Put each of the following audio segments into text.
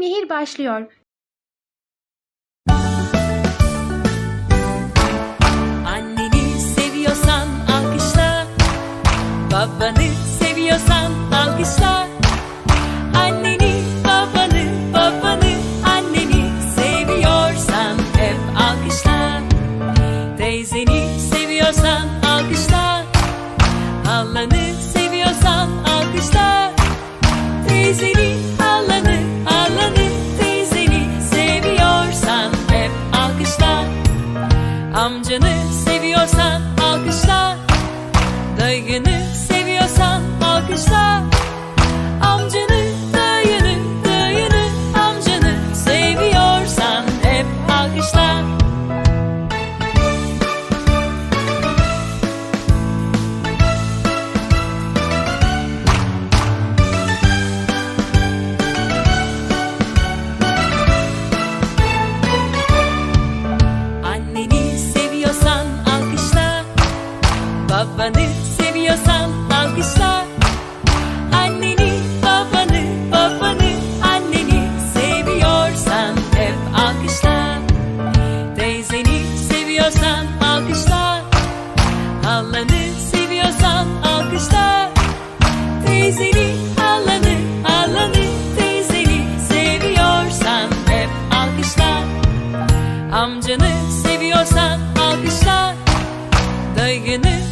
Nehir başlıyor. Anneni seviyorsan alkışla. Babanı seviyorsan alkışla. Anneni, babanı, babanı, anneni seviyorsan hep alkışla. Teyzeni seviyorsan Amcanı seviyorsan alkışla. Dayını seviyorsan alkışla. Amcanı, Babanı seviyorsan alkışla. Anneni, babanı, babanı, anneni seviyorsan hep alkışla. Teyzeni seviyorsan alkışla. Hallanı seviyorsan alkışla. Teyzeni, hallanı, hallanı, teyzeni seviyorsan hep alkışla. Amcanı seviyorsan alkışla. Dayını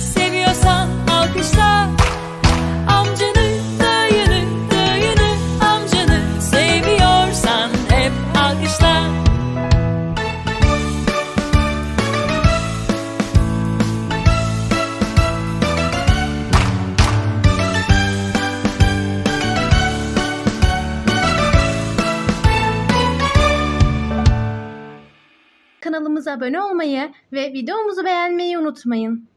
Kanalımıza abone olmayı ve videomuzu beğenmeyi unutmayın.